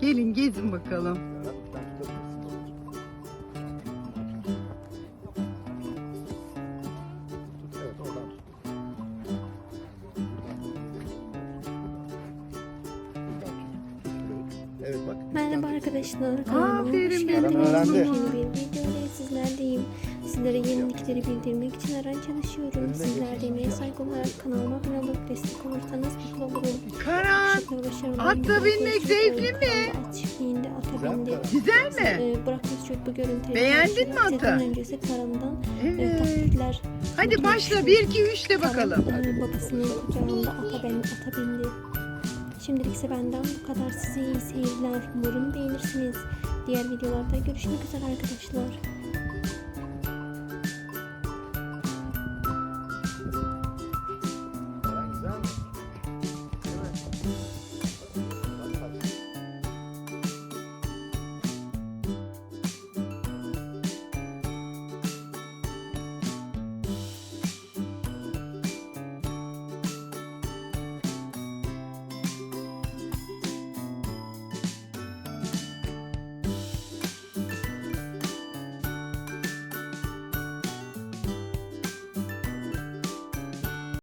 Gelin gezin bakalım. Merhaba arkadaşlar. kanalıma Aferin hoş benim geldiniz. öğrendi. Yeni bir videoyla sizlerleyim. Sizlere yenilikleri bildirmek için her an çalışıyorum. Sizler de emeğe saygı olarak kanalıma abone olup destek olursanız mutlu olurum. Karan Atla binmek zevkli mi? At çiftliğinde ata Güzel mi bindi. Güzel mi? Ee, bırakmış çok bu görüntüyü. Beğendin mi atı? Sezon öncesi Karan'dan e, Evet. taklitler. Hadi başla 1 2 3 de bakalım. Karan, e, babasının kucağında ata, ben, ata bindi. Şimdilik ise benden bu kadar. Size iyi seyirler. Umarım beğenirsiniz. Diğer videolarda görüşmek üzere arkadaşlar.